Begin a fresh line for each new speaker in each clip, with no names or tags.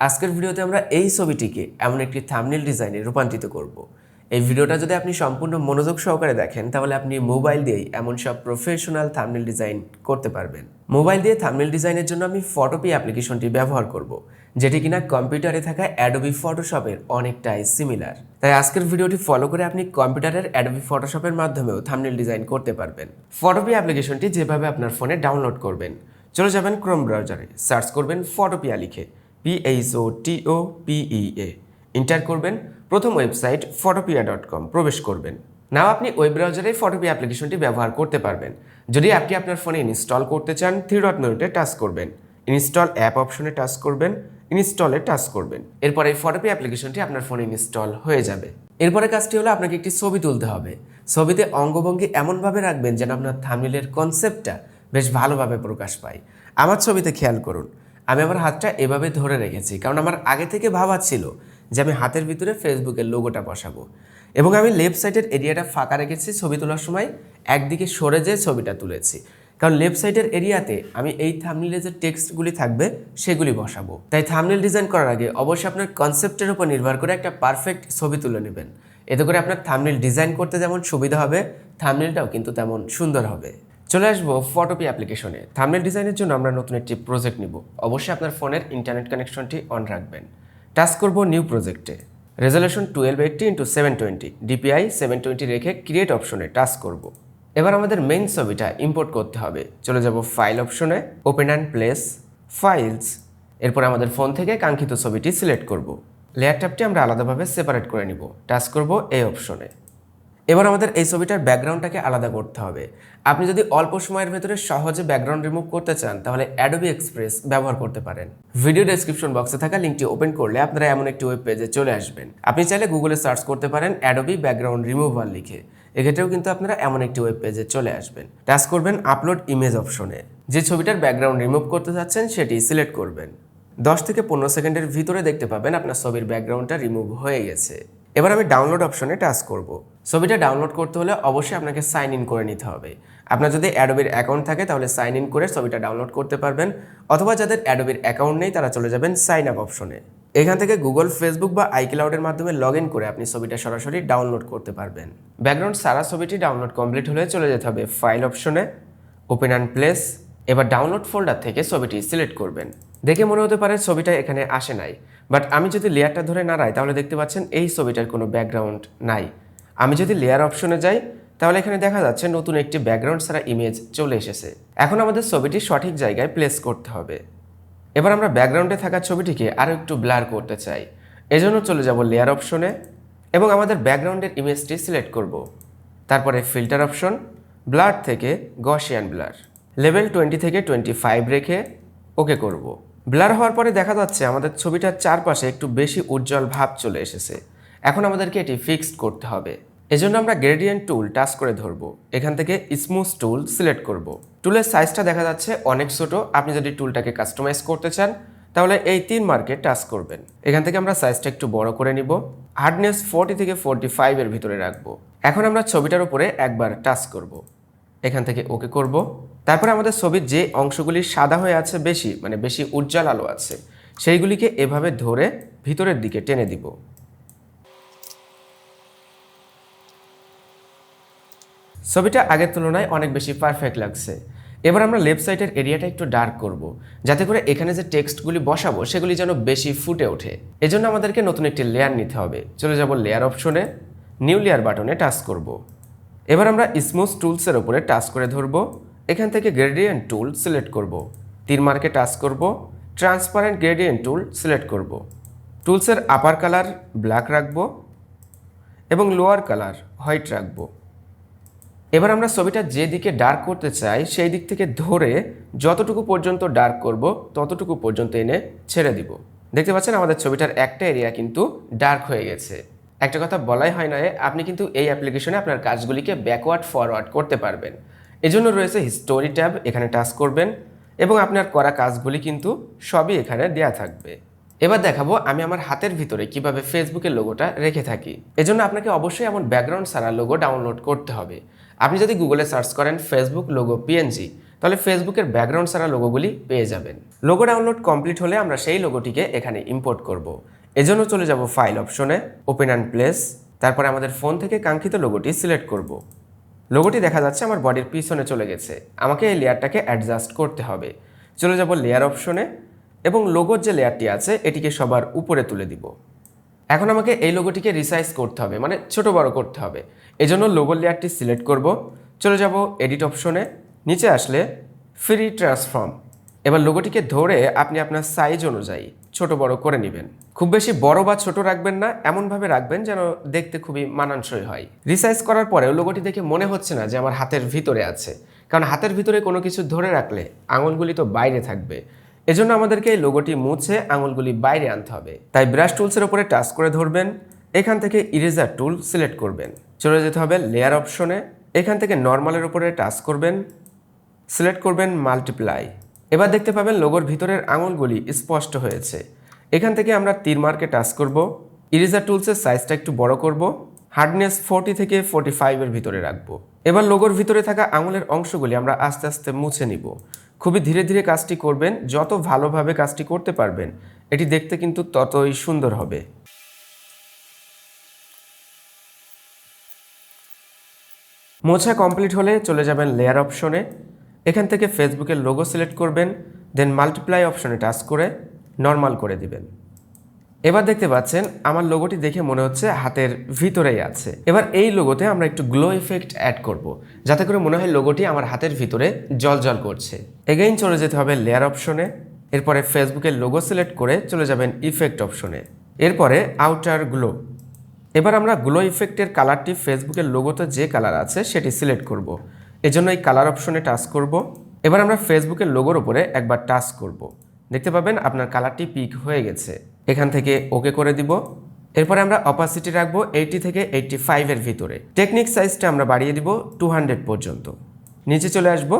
আজকের ভিডিওতে আমরা এই ছবিটিকে এমন একটি থামনেল ডিজাইনে রূপান্তরিত করব। এই ভিডিওটা যদি আপনি সম্পূর্ণ মনোযোগ সহকারে দেখেন, তাহলে আপনি মোবাইল দিয়েই এমন সব প্রফেশনাল থামনেল ডিজাইন করতে পারবেন। মোবাইল দিয়ে থামনেল ডিজাইনের জন্য আমি ফটোপি অ্যাপ্লিকেশনটি ব্যবহার করব, যেটি কিনা কম্পিউটারে থাকা অ্যাডোবি ফটোশপের অনেকটাই সিমিলার তাই আজকের ভিডিওটি ফলো করে আপনি কম্পিউটারের অ্যাডোবি ফটোশপের মাধ্যমেও থামনেল ডিজাইন করতে পারবেন। ফটোপি অ্যাপ্লিকেশনটি যেভাবে আপনার ফোনে ডাউনলোড করবেন, চলে যাবেন ক্রোম ব্রাউজারে সার্চ করবেন ফটোপিয়া লিখে। পিএইচও পিইএ এন্টার করবেন। প্রথম ওয়েবসাইট ফটোপিয়া ডট কম প্রবেশ করবেন। নাও আপনি ওয়েব ব্রাউজারে ফটোপিয়া অ্যাপ্লিকেশনটি ব্যবহার করতে পারবেন। যদি অ্যাপটি আপনার ফোনে ইনস্টল করতে চান থ্রি ডট মেনুতে টাচ করবেন। ইনস্টল অ্যাপ অপশনে টাচ করবেন। ইনস্টলে টাচ করবেন। এরপর ফটোপি অ্যাপ্লিকেশনটি আপনার ফোনে ইনস্টল হয়ে যাবে। এরপরে কাজটি হলো আপনাকে একটি ছবি তুলতে হবে। ছবিতে অঙ্গভঙ্গি এমনভাবে রাখবেন যেন আপনার থামলিলের কনসেপ্টটা বেশ ভালোভাবে প্রকাশ পায়। আমার ছবিতে খেয়াল করুন। আমি আমার হাতটা এভাবে ধরে রেখেছি, কারণ আমার আগে থেকে ভাবা ছিল যে আমি হাতের ভিতরে ফেসবুকের লোগোটা বসাবো। এবং আমি লেফট সাইডের এরিয়াটা ফাঁকা রেখেছি, ছবি তোলার সময় একদিকে সরে যেয়ে ছবিটা তুলেছি। কারণ লেফট সাইডের এরিয়াতে আমি এই থামনিলে যে টেক্সটগুলি থাকবে, সেগুলি বসাবো। তাই থামনিল ডিজাইন করার আগে অবশ্যই আপনার কনসেপ্টের উপর নির্ভর করে একটা পারফেক্ট ছবি তুলে নেবেন। এতে করে আপনার থামনিল ডিজাইন করতে যেমন সুবিধা হবে থামনিলটাও কিন্তু তেমন সুন্দর হবে। চলে আসব ফটোপি অ্যাপ্লিকেশনে থামনেল ডিজাইনের জন্য আমরা নতুন একটি প্রজেক্ট নিব। অবশ্যই আপনার ফোনের ইন্টারনেট কানেকশনটি অন রাখবেন। টাচ করব নিউ প্রজেক্টে resolution twelve eighty into seven twenty D P I seven twenty রেখে ক্রিয়েট অপশনে টাচ করব। এবার আমাদের মেইন ছবিটা ইম্পোর্ট করতে হবে। চলে যাব ফাইল অপশনে ওপেন অ্যান্ড প্লেস ফাইলস এরপর আমাদের ফোন থেকে কাঙ্ক্ষিত ছবিটি সিলেক্ট করব। লেয়ার আমরা আলাদাভাবে সেপারেট করে নিব। টাচ করব এই অপশনে এবার আমাদের এই ছবিটার ব্যাকগ্রাউন্ডটাকে আলাদা করতে হবে। আপনি যদি অল্প সময়ের ভেতরে সহজে ব্যাকগ্রাউন্ড রিমুভ করতে চান, তাহলে অ্যাডোবি এক্সপ্রেস ব্যবহার করতে পারেন। ভিডিও ডেসক্রিপশন বক্সে থাকা লিঙ্কটি ওপেন করলে আপনারা এমন একটি ওয়েব পেজে চলে আসবেন। আপনি চাইলে গুগলে সার্চ করতে পারেন অ্যাডোবি ব্যাকগ্রাউন্ড রিমুভার লিখে। এক্ষেত্রেও কিন্তু আপনারা এমন একটি ওয়েব পেজে চলে আসবেন। টাচ করবেন আপলোড ইমেজ অপশনে যে ছবিটার ব্যাকগ্রাউন্ড রিমুভ করতে চাচ্ছেন, সেটি সিলেক্ট করবেন। দশ থেকে পনেরো সেকেন্ডের ভিতরে দেখতে পাবেন আপনার ছবির ব্যাকগ্রাউন্ডটা রিমুভ হয়ে গেছে। এবার আমি ডাউনলোড অপশনে টাচ করব। ছবিটা ডাউনলোড করতে হলে অবশ্যই আপনাকে সাইন ইন করে নিতে হবে। আপনার যদি অ্যাডোবির অ্যাকাউন্ট থাকে, তাহলে সাইন ইন করে ছবিটা ডাউনলোড করতে পারবেন। অথবা যাদের অ্যাডোবির অ্যাকাউন্ট নেই, তারা চলে যাবেন সাইন আপ অপশনে এখান থেকে গুগল ফেসবুক বা আইক্লাউডের মাধ্যমে লগ ইন করে আপনি ছবিটা সরাসরি ডাউনলোড করতে পারবেন। ব্যাকগ্রাউন্ড সারা ছবিটি ডাউনলোড কমপ্লিট হলে চলে যেতে হবে ফাইল অপশনে ওপেন অ্যান্ড প্লেস এবার ডাউনলোড ফোল্ডার থেকে ছবিটি সিলেক্ট করবেন। দেখে মনে হতে পারে ছবিটা এখানে আসে নাই। বাট আমি যদি লেয়ারটা ধরে নাড়াই তাহলে দেখতে পাচ্ছেন এই ছবিটার কোনো ব্যাকগ্রাউন্ড নাই। আমি যদি লেয়ার অপশনে যাই, তাহলে এখানে দেখা যাচ্ছে নতুন একটি ব্যাকগ্রাউন্ড ছাড়া ইমেজ চলে এসেছে। এখন আমাদের ছবিটি সঠিক জায়গায় প্লেস করতে হবে। এবার আমরা ব্যাকগ্রাউন্ডে থাকা ছবিটিকে আরও একটু ব্লার করতে চাই। এজন্য চলে যাব লেয়ার অপশনে এবং আমাদের ব্যাকগ্রাউন্ডের ইমেজটি সিলেক্ট করব। তারপরে ফিল্টার অপশন ব্লার থেকে গসিয়ান ব্লার লেভেল টোয়েন্টি থেকে টোয়েন্টি ফাইভ রেখে ওকে করব। ব্লার হওয়ার পরে দেখা যাচ্ছে আমাদের ছবিটার চারপাশে একটু বেশি উজ্জ্বল ভাব চলে এসেছে। এখন আমাদেরকে এটি ফিক্সড করতে হবে। এজন্য আমরা গ্রেডিয়েন্ট টুল টাচ করে ধরবো। এখান থেকে স্মুথ টুল সিলেক্ট করব। টুলের সাইজটা দেখা যাচ্ছে অনেক ছোট। আপনি যদি টুলটাকে কাস্টমাইজ করতে চান, তাহলে এই তিন মার্কে টাচ করবেন। এখান থেকে আমরা সাইজটা একটু বড় করে নিব। হার্ডনেস ফোর্টি থেকে ফোর্টি ফাইভের ভিতরে রাখব। এখন আমরা ছবিটার উপরে একবার টাচ করব। এখান থেকে ওকে করব। তারপরে আমাদের ছবির যে অংশগুলি সাদা হয়ে আছে বেশি মানে বেশি উজ্জ্বল আলো আছে, সেইগুলিকে এভাবে ধরে ভিতরের দিকে টেনে দিব। ছবিটা আগের তুলনায় অনেক বেশি পারফেক্ট লাগছে। এবার আমরা লেফট সাইডের এরিয়াটা একটু ডার্ক করব, যাতে করে এখানে যে টেক্সটগুলি বসাবো, সেগুলি যেন বেশি ফুটে ওঠে। এজন্য আমাদেরকে নতুন একটি লেয়ার নিতে হবে। চলে যাব লেয়ার অপশনে নিউ লেয়ার বাটনে টাচ করব। এবার আমরা স্মুথ টুলসের ওপরে টাচ করে ধরবো। এখান থেকে গ্রেডিয়েন্ট টুল সিলেক্ট করব। তিন মার্কে টাচ করব। ট্রান্সপারেন্ট গ্রেডিয়েন্ট টুল সিলেক্ট করব। টুলসের আপার কালার ব্ল্যাক রাখব এবং লোয়ার কালার হোয়াইট রাখব। এবার আমরা ছবিটা যে দিকে ডার্ক করতে চাই, সেই দিক থেকে ধরে যতটুকু পর্যন্ত ডার্ক করব, ততটুকু পর্যন্ত এনে ছেড়ে দিব। দেখতে পাচ্ছেন আমাদের ছবিটার একটা এরিয়া কিন্তু ডার্ক হয়ে গেছে। একটা কথা বলাই হয় না আপনি কিন্তু এই অ্যাপ্লিকেশনে আপনার কাজগুলিকে ব্যাকওয়ার্ড ফরওয়ার্ড করতে পারবেন। এজন্য রয়েছে হিস্টোরি ট্যাব এখানে টাচ করবেন এবং আপনার করা কাজগুলি কিন্তু সবই এখানে দেয়া থাকবে। এবার দেখাবো আমি আমার হাতের ভিতরে কীভাবে ফেসবুকের লোগোটা রেখে থাকি। এজন্য আপনাকে অবশ্যই এমন ব্যাকগ্রাউন্ড সারা লোগো ডাউনলোড করতে হবে। আপনি যদি গুগলে সার্চ করেন ফেসবুক লোগো পিএনজি তাহলে ফেসবুকের ব্যাকগ্রাউন্ড সারা লোগোগুলি পেয়ে যাবেন লোগো ডাউনলোড কমপ্লিট হলে আমরা সেই লোগোটিকে এখানে ইম্পোর্ট করব। এজন্য চলে যাব ফাইল অপশনে ওপেন অ্যান্ড প্লেস তারপরে আমাদের ফোন থেকে কাঙ্ক্ষিত লোগোটি সিলেক্ট করব। লোগোটি দেখা যাচ্ছে আমার বডির পিছনে চলে গেছে আমাকে এই লেয়ারটাকে অ্যাডজাস্ট করতে হবে চলে যাব লেয়ার অপশনে এবং লোগোর যে লেয়ারটি আছে, এটিকে সবার উপরে তুলে দিব এখন আমাকে এই লোগোটিকে রিসাইজ করতে হবে মানে ছোট বড় করতে হবে। এজন্য লোগো লেয়ারটি সিলেক্ট করব। চলে যাব এডিট অপশনে নিচে আসলে ফ্রি ট্রান্সফর্ম এবার লোগোটিকে ধরে আপনি আপনার সাইজ অনুযায়ী ছোট বড় করে নেবেন। খুব বেশি বড় বা ছোট রাখবেন না, এমনভাবে রাখবেন যেন দেখতে খুবই মানানসই হয়। রিসাইজ করার পরেও লোগোটি দেখে মনে হচ্ছে না যে আমার হাতের ভিতরে আছে। কারণ হাতের ভিতরে কোনো কিছু ধরে রাখলে আঙুলগুলি তো বাইরে থাকবে। এজন্য আমাদেরকে এই লোগোটি মুছে আঙুলগুলি বাইরে আনতে হবে। তাই ব্রাশ টুলসের উপরে টাচ করে ধরবেন। এখান থেকে ইরেজার টুল সিলেক্ট করবেন। চলে যেতে হবে লেয়ার অপশনে এখান থেকে নর্মালের উপরে টাচ করবেন। সিলেক্ট করবেন মাল্টিপ্লাই এবার দেখতে পাবেন লোগোর ভিতরের আঙুলগুলি স্পষ্ট হয়েছে। এখান থেকে আমরা তীর মার্কে টাচ করব। ইরেজার টুলসের সাইজটা একটু বড় করব। হার্ডনেস ফোরটি থেকে ফোরটি ফাইভের ভিতরে রাখব। এবার লোগোর ভিতরে থাকা আঙুলের অংশগুলি আমরা আস্তে আস্তে মুছে নিব। খুবই ধীরে ধীরে কাজটি করবেন, যত ভালোভাবে কাজটি করতে পারবেন, এটি দেখতে কিন্তু ততই সুন্দর হবে। মোছা কমপ্লিট হলে চলে যাবেন লেয়ার অপশনে এখান থেকে ফেসবুকের লোগো সিলেক্ট করবেন দেন মাল্টিপ্লাই অপশনে টাচ করে নর্মাল করে দিবেন। এবার দেখতে পাচ্ছেন, আমার লোগোটি দেখে মনে হচ্ছে হাতের ভিতরেই আছে এবার এই লোগোতে আমরা একটু গ্লো ইফেক্ট অ্যাড করব, যাতে করে মনে হয় লোগোটি আমার হাতের ভিতরে জল জল করছে এগেইন চলে যেতে হবে লেয়ার অপশনে এরপরে ফেসবুকের লোগো সিলেক্ট করে চলে যাবেন ইফেক্ট অপশনে এরপরে আউটার গ্লো এবার আমরা গ্লো ইফেক্টের কালারটি ফেসবুকের লোগোতে যে কালার আছে সেটি সিলেক্ট করব। এজন্য এই কালার অপশনে টাচ করব। এবার আমরা ফেসবুকের লোগোর উপরে একবার টাচ করব। দেখতে পাবেন আপনার কালারটি পিক হয়ে গেছে এখান থেকে ওকে করে দিব। এরপরে আমরা অপাসিটি রাখব এইটি থেকে এইটটি ফাইভের ভিতরে। টেকনিক সাইজটা আমরা বাড়িয়ে দিব টু হান্ড্রেড পর্যন্ত। নিচে চলে আসব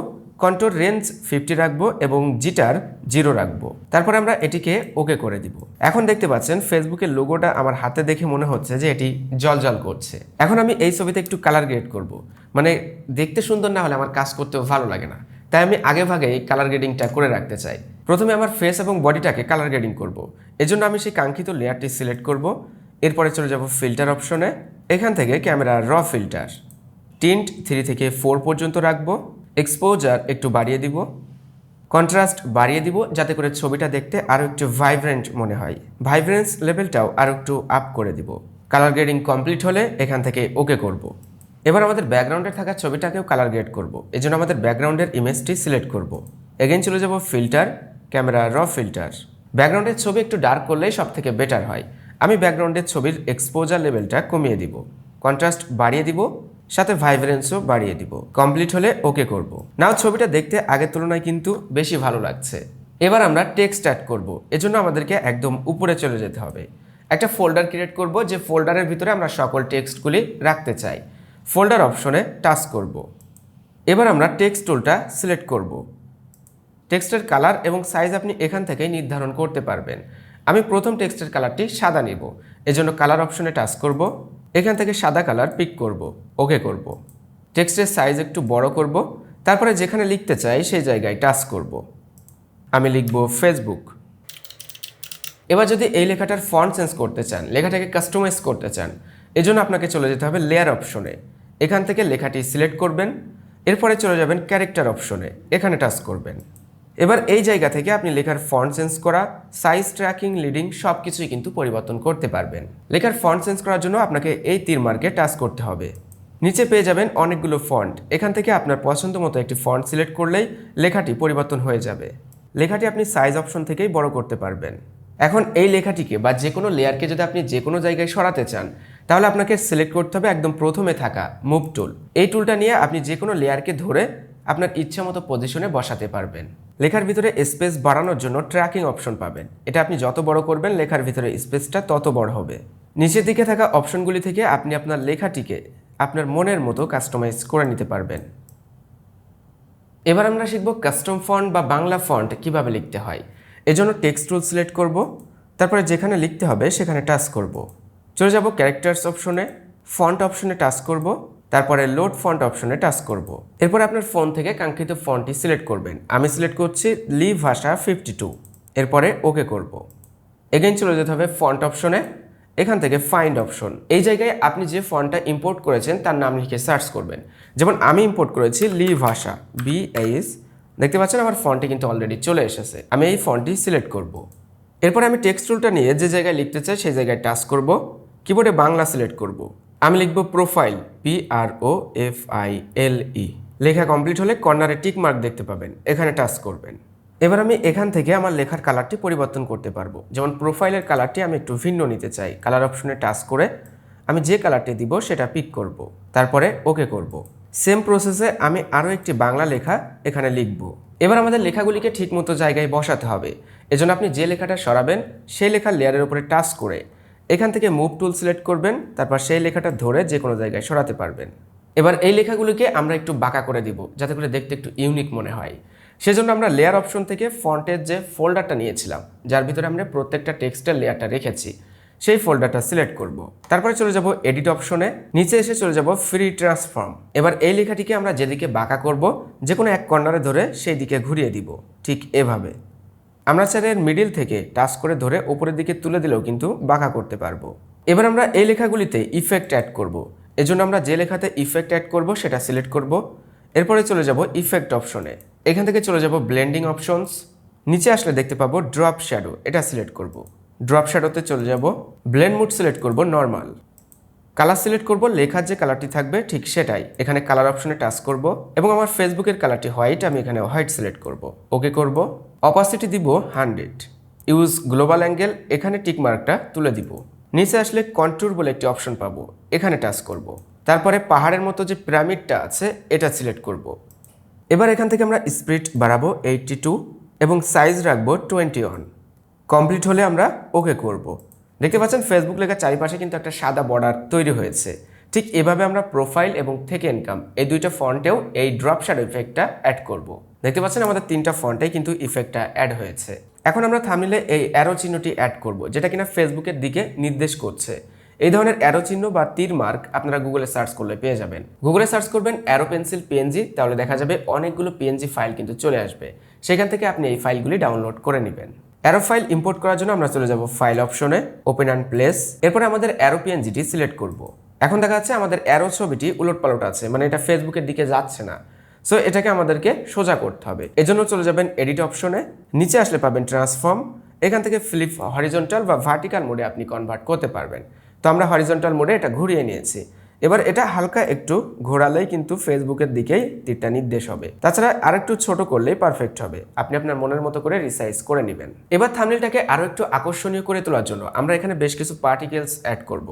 কন্ট্রোল রেঞ্জ ফিফটি রাখব এবং জিটার জিরো রাখব। তারপরে আমরা এটিকে ওকে করে দিব। এখন দেখতে পাচ্ছেন ফেসবুকের লোগোটা আমার হাতে দেখে মনে হচ্ছে যে এটি জল জল করছে। এখন আমি এই ছবিতে একটু কালার গ্রেড করব। মানে দেখতে সুন্দর না হলে আমার কাজ করতেও ভালো লাগে না। তাই আমি আগে ভাগে এই কালার গ্রেডিংটা করে রাখতে চাই। প্রথমে আমার ফেস এবং বডিটাকে কালার গ্রেডিং করব। এজন্য আমি সেই কাঙ্ক্ষিত লেয়ারটি সিলেক্ট করব। এরপরে চলে যাব ফিল্টার অপশনে এখান থেকে ক্যামেরা র ফিল্টার টিন্ট থ্রি থেকে ফোর পর্যন্ত রাখব। এক্সপোজার একটু বাড়িয়ে দিব। কন্ট্রাস্ট বাড়িয়ে দিব, যাতে করে ছবিটা দেখতে আরও একটু ভাইব্রেন্ট মনে হয়। ভাইব্রেন্স লেভেলটাও আরও একটু আপ করে দিব। কালার গ্রেডিং কমপ্লিট হলে এখান থেকে ওকে করব। এবার আমাদের ব্যাকগ্রাউন্ডে থাকা ছবিটাকেও কালার গ্রেড করব। এই জন্য আমাদের ব্যাকগ্রাউন্ডের ইমেজটি সিলেক্ট করব। এগেন চলে যাব ফিল্টার ক্যামেরা র ফিল্টার। ব্যাকগ্রাউন্ডের ছবি একটু ডার্ক করলেই সব থেকে বেটার হয়। আমি ব্যাকগ্রাউন্ডের ছবির এক্সপোজার লেভেলটা কমিয়ে দিব। কন্ট্রাস্ট বাড়িয়ে দিব, সাথে ভাইব্রেন্সও বাড়িয়ে দিব। কমপ্লিট হলে ওকে করব। নাও ছবিটা দেখতে আগের তুলনায় কিন্তু বেশি ভালো লাগছে। এবার আমরা টেক্সট অ্যাড করব। এজন্য আমাদেরকে একদম উপরে চলে যেতে হবে। একটা ফোল্ডার ক্রিয়েট করব, যে ফোল্ডারের ভিতরে আমরা সকল টেক্সটগুলি রাখতে চাই। ফোল্ডার অপশনে টাচ করব। এবার আমরা টেক্সট টুলটা সিলেক্ট করব। টেক্সটের কালার এবং সাইজ আপনি এখান থেকেই নির্ধারণ করতে পারবেন। আমি প্রথম টেক্সটের কালারটি সাদা নিব। এজন্য কালার অপশনে টাচ করব। এখান থেকে সাদা কালার পিক করব। ওকে করব। টেক্সটের সাইজ একটু বড় করব। তারপরে যেখানে লিখতে চাই সেই জায়গায় টাচ করব। আমি লিখব ফেসবুক এবার যদি এই লেখাটার ফন্ট চেঞ্জ করতে চান, লেখাটাকে কাস্টমাইজ করতে চান, এজন্য আপনাকে চলে যেতে হবে লেয়ার অপশনে এখান থেকে লেখাটি সিলেক্ট করবেন। এরপরে চলে যাবেন ক্যারেক্টার অপশনে এখানে টাচ করবেন। এবার এই জায়গা থেকে আপনি লেখার ফন্ট চেঞ্জ করা সাইজ ট্র্যাকিং লিডিং সব কিছুই কিন্তু পরিবর্তন করতে পারবেন। লেখার ফন্ট চেঞ্জ করার জন্য আপনাকে এই তীর মার্কে টাচ করতে হবে। নিচে পেয়ে যাবেন অনেকগুলো ফন্ট। এখান থেকে আপনার পছন্দ মতো একটি ফন্ট সিলেক্ট করলেই লেখাটি পরিবর্তন হয়ে যাবে। লেখাটি আপনি সাইজ অপশন থেকেই বড় করতে পারবেন। এখন এই লেখাটিকে বা যে কোনো লেয়ারকে যদি আপনি যে কোনো জায়গায় সরাতে চান, তাহলে আপনাকে সিলেক্ট করতে হবে একদম প্রথমে থাকা মুভ টুল এই টুলটা নিয়ে আপনি যে কোনো লেয়ারকে ধরে আপনার ইচ্ছা মতো পজিশনে বসাতে পারবেন। লেখার ভিতরে স্পেস বাড়ানোর জন্য ট্র্যাকিং অপশন পাবেন। এটা আপনি যত বড় করবেন, লেখার ভিতরে স্পেসটা তত বড় হবে। নিচের দিকে থাকা অপশনগুলি থেকে আপনি আপনার লেখাটিকে আপনার মনের মতো কাস্টমাইজ করে নিতে পারবেন। এবার আমরা শিখব কাস্টম ফন্ট বা বাংলা ফন্ট কীভাবে লিখতে হয়। এজন্য টেক্সট টুল সিলেক্ট করব, তারপরে যেখানে লিখতে হবে সেখানে টাচ করব। চলে যাব ক্যারেক্টার্স অপশনে ফন্ট অপশনে টাচ করব। তারপরে লোড ফন্ট অপশনে টাচ করব। এরপর আপনার ফোন থেকে কাঙ্ক্ষিত ফন্টটি সিলেক্ট করবেন। আমি সিলেক্ট করছি লি ভাষা ফিফটি টু এরপরে ওকে করব। এগেন চলে যেতে হবে ফন্ট অপশনে এখান থেকে ফাইন্ড অপশন এই জায়গায় আপনি যে ফন্টটা ইম্পোর্ট করেছেন, তার নাম লিখে সার্চ করবেন। যেমন আমি ইম্পোর্ট করেছি লি ভাষা বি এইচ দেখতে পাচ্ছেন আমার ফন্টটি কিন্তু অলরেডি চলে এসেছে। আমি এই ফন্টটি সিলেক্ট করব। এরপরে আমি টেক্সট টুলটা নিয়ে যে জায়গায় লিখতে চাই, সেই জায়গায় টাচ করব। কিবোর্ডে বাংলা সিলেক্ট করব। আমি লিখব profile P R O F I L E লেখা কমপ্লিট হলে কর্নারে টিক মার্ক দেখতে পাবেন। এখানে টাচ করবেন। এবার আমি এখান থেকে আমার লেখার কালারটি পরিবর্তন করতে পারব। যেমন প্রোফাইলের কালারটি আমি একটু ভিন্ন নিতে চাই। কালার অপশনে টাচ করে আমি যে কালারটি দিব সেটা পিক করব। তারপরে ওকে করব। সেম প্রসেসে আমি আরও একটি বাংলা লেখা এখানে লিখব। এবার আমাদের লেখাগুলিকে ঠিকমতো জায়গায় বসাতে হবে। এজন্য আপনি যে লেখাটা সরাবেন, সেই লেখার লেয়ারের উপরে টাচ করে এখান থেকে মুভ টুল সিলেক্ট করবেন, তারপর সেই লেখাটা ধরে যে কোনো জায়গায় সরাতে পারবেন। এবার এই লেখাগুলিকে আমরা একটু বাঁকা করে দিব, যাতে করে দেখতে একটু ইউনিক মনে হয়। সেজন্য আমরা লেয়ার অপশন থেকে ফন্টের যে ফোল্ডারটা নিয়েছিলাম, যার ভিতরে আমরা প্রত্যেকটা টেক্সটের লেয়ারটা রেখেছি, সেই ফোল্ডারটা সিলেক্ট করব। তারপরে চলে যাব এডিট অপশনে নিচে এসে চলে যাব ফ্রি ট্রান্সফর্ম এবার এই লেখাটিকে আমরা যেদিকে বাঁকা করব যে কোনো এক কর্নারে ধরে সেই দিকে ঘুরিয়ে দিব, ঠিক এভাবে। আমরা চাইলে এর মিডিল থেকে টাচ করে ধরে উপরের দিকে তুলে দিলেও কিন্তু বাঁকা করতে পারব। এবার আমরা এই লেখাগুলিতে ইফেক্ট অ্যাড করব। এজন্য আমরা যে লেখাতে ইফেক্ট অ্যাড করব সেটা সিলেক্ট করব। এরপরে চলে যাব ইফেক্ট অপশনে এখান থেকে চলে যাব ব্লেন্ডিং অপশনস নিচে আসলে দেখতে পাবো ড্রপ শ্যাডো এটা সিলেক্ট করব। ড্রপ শ্যাডোতে চলে যাব ব্লেন্ড মুড সিলেক্ট করব নর্মাল কালার সিলেক্ট করব, লেখার যে কালারটি থাকবে ঠিক সেটাই। এখানে কালার অপশনে টাচ করব এবং আমার ফেসবুকের কালারটি হোয়াইট আমি এখানে হোয়াইট সিলেক্ট করব। ওকে করব। অপাসিটি দিব হান্ড্রেড ইউজ গ্লোবাল অ্যাঙ্গেল এখানে টিক মার্কটা তুলে দিব। নিচে আসলে কন্ট্রোর বলে একটি অপশন পাবো, এখানে টাচ করব। তারপরে পাহাড়ের মতো যে পিরামিডটা আছে, এটা সিলেক্ট করব। এবার এখান থেকে আমরা স্পিড বাড়াবো এইটটি টু এবং সাইজ রাখব টোয়েন্টি ওয়ান কমপ্লিট হলে আমরা ওকে করব। দেখতে পাচ্ছেন ফেসবুক লেখার চারিপাশে কিন্তু একটা সাদা বর্ডার তৈরি হয়েছে। ঠিক এভাবে আমরা প্রোফাইল এবং থেকে ইনকাম এই দুইটা ফন্টেও এই ড্রপ ইফেক্টটা অ্যাড করব। দেখতে পাচ্ছেন আমাদের তিনটা ফন্টেই কিন্তু ইফেক্টটা অ্যাড হয়েছে। এখন আমরা থামলে এই অ্যারো চিহ্নটি অ্যাড করব, যেটা কিনা ফেসবুকের দিকে নির্দেশ করছে। এই ধরনের অ্যারো চিহ্ন বা তীর মার্ক আপনারা গুগলে সার্চ করলে পেয়ে যাবেন। গুগলে সার্চ করবেন অ্যারো পেন্সিল পিএনজি তাহলে দেখা যাবে অনেকগুলো পিএনজি ফাইল কিন্তু চলে আসবে। সেখান থেকে আপনি এই ফাইলগুলি ডাউনলোড করে নেবেন। অ্যারো ফাইল ইম্পোর্ট করার জন্য আমরা চলে যাব ফাইল অপশনে ওপেন অ্যান্ড প্লেস এরপরে আমাদের অ্যারো পিএনজিটি সিলেক্ট করব। এখন দেখা যাচ্ছে আমাদের অ্যারো ছবিটি উলট পালট আছে মানে এটা ফেসবুকের দিকে যাচ্ছে না। সো এটাকে আমাদেরকে সোজা করতে হবে। এজন্য চলে যাবেন এডিট অপশনে নিচে আসলে পাবেন ট্রান্সফর্ম এখান থেকে ফ্লিপ হরিজন্টাল বা ভার্টিক্যাল মোডে আপনি কনভার্ট করতে পারবেন। তো আমরা হরিজন্টাল মোডে এটা ঘুরিয়ে নিয়েছি। এবার এটা হালকা একটু ঘোরালেই কিন্তু ফেসবুকের দিকেই তীরটা নির্দেশ হবে। তাছাড়া আরেকটু ছোট করলেই পারফেক্ট হবে। আপনি আপনার মনের মতো করে রিসাইজ করে নেবেন। এবার থামনেলটাকে আরও একটু আকর্ষণীয় করে তোলার জন্য আমরা এখানে বেশ কিছু পার্টিকেলস অ্যাড করব।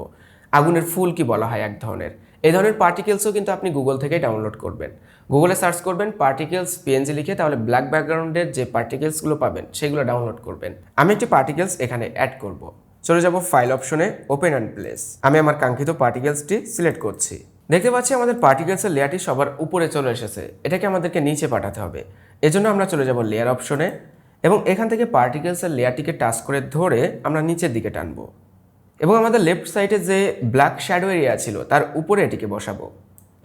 আগুনের ফুল কি বলা হয় এক ধরনের। এই ধরনের পার্টিকেলসও কিন্তু আপনি গুগল থেকে ডাউনলোড করবেন। গুগলে সার্চ করবেন পার্টিকেলস পিএনজি লিখে, তাহলে ব্ল্যাক ব্যাকগ্রাউন্ডের যে পার্টিকেলসগুলো পাবেন, সেগুলো ডাউনলোড করবেন। আমি একটি পার্টিকেলস এখানে অ্যাড করব। চলে যাব ফাইল অপশনে ওপেন অ্যান্ড প্লেস আমি আমার কাঙ্ক্ষিত পার্টিকেলসটি সিলেক্ট করছি। দেখতে পাচ্ছি আমাদের পার্টিকেলসের লেয়ারটি সবার উপরে চলে এসেছে। এটাকে আমাদেরকে নিচে পাঠাতে হবে। এজন্য আমরা চলে যাব লেয়ার অপশনে এবং এখান থেকে পার্টিকেলসের লেয়ারটিকে টাচ করে ধরে আমরা নিচের দিকে টানবো। এবং আমাদের লেফট সাইডে যে ব্ল্যাক শ্যাডো এরিয়া ছিল, তার উপরে এটিকে বসাবো।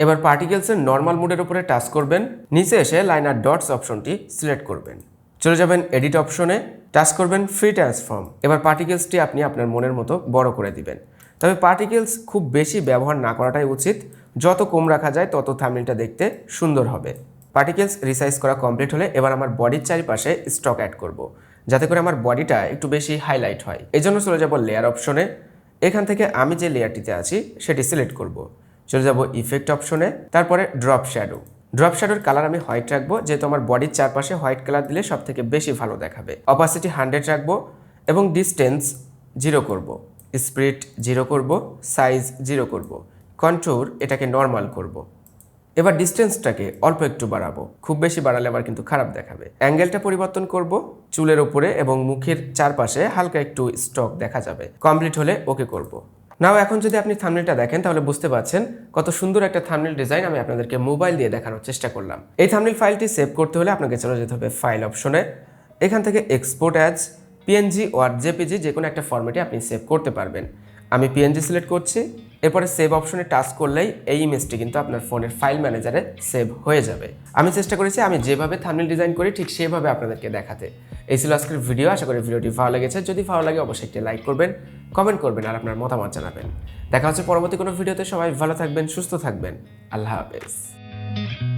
এবার পার্টিকেলসের নর্মাল মোডের উপরে টাচ করবেন, নিচে এসে লাইনার ডটস অপশনটি সিলেক্ট করবেন। চলে যাবেন এডিট অপশনে টাচ করবেন ফ্রি ট্রান্সফর্ম এবার পার্টিকেলসটি আপনি আপনার মনের মতো বড় করে দিবেন। তবে পার্টিকেলস খুব বেশি ব্যবহার না করাটাই উচিত। যত কম রাখা যায়, তত থামনিলটা দেখতে সুন্দর হবে। পার্টিকেলস রিসাইজ করা কমপ্লিট হলে এবার আমার বডির চারিপাশে স্টক অ্যাড করব। যাতে করে আমার বডিটা একটু বেশি হাইলাইট হয়। এই জন্য চলে যাব লেয়ার অপশনে এখান থেকে আমি যে লেয়ারটিতে আছি, সেটি সিলেক্ট করব। চলে যাব ইফেক্ট অপশনে তারপরে ড্রপ শ্যাডো ড্রপ শ্যাডোর কালার আমি হোয়াইট রাখব, যেহেতু আমার বডির চারপাশে হোয়াইট কালার দিলে সব থেকে বেশি ভালো দেখাবে। অপাসিটি হান্ড্রেড রাখব এবং ডিস্টেন্স জিরো করব। স্প্রিট জিরো করব সাইজ জিরো করব। কন্ট্রোর এটাকে নর্মাল করব। এবার ডিস্টেন্সটাকে অল্প একটু বাড়াবো। খুব বেশি বাড়ালে আবার কিন্তু খারাপ দেখাবে। অ্যাঙ্গেলটা পরিবর্তন করব চুলের ওপরে এবং মুখের চারপাশে হালকা একটু স্টক দেখা যাবে। কমপ্লিট হলে ওকে করব। নাও এখন যদি আপনি থামনেলটা দেখেন, তাহলে বুঝতে পারছেন কত সুন্দর একটা থামনেল ডিজাইন আমি আপনাদেরকে মোবাইল দিয়ে দেখানোর চেষ্টা করলাম। এই থামনেল ফাইলটি সেভ করতে হলে আপনাকে চলে যেতে হবে ফাইল অপশনে এখান থেকে export as P N G or J P G যে কোনো একটা ফরম্যাটে আপনি সেভ করতে পারবেন। আমি পিএনজি সিলেক্ট করছি। এরপরে সেভ অপশনে টাচ করলেই এই ইমেজটি কিন্তু আপনার ফোনের ফাইল ম্যানেজারে সেভ হয়ে যাবে। আমি চেষ্টা করেছি, আমি যেভাবে থামনেল ডিজাইন করি, ঠিক সেভাবে আপনাদেরকে দেখাতে। এই ছিল আজকের ভিডিও আশা করি ভিডিওটি ভালো লেগেছে। যদি ভালো লাগে, অবশ্যই একটি লাইক করবেন কমেন্ট করবেন, আর আপনার মতামত জানাবেন। দেখা হচ্ছে পরবর্তী কোনো ভিডিওতে সবাই ভালো থাকবেন, সুস্থ থাকবেন। আল্লাহ হাফেজ।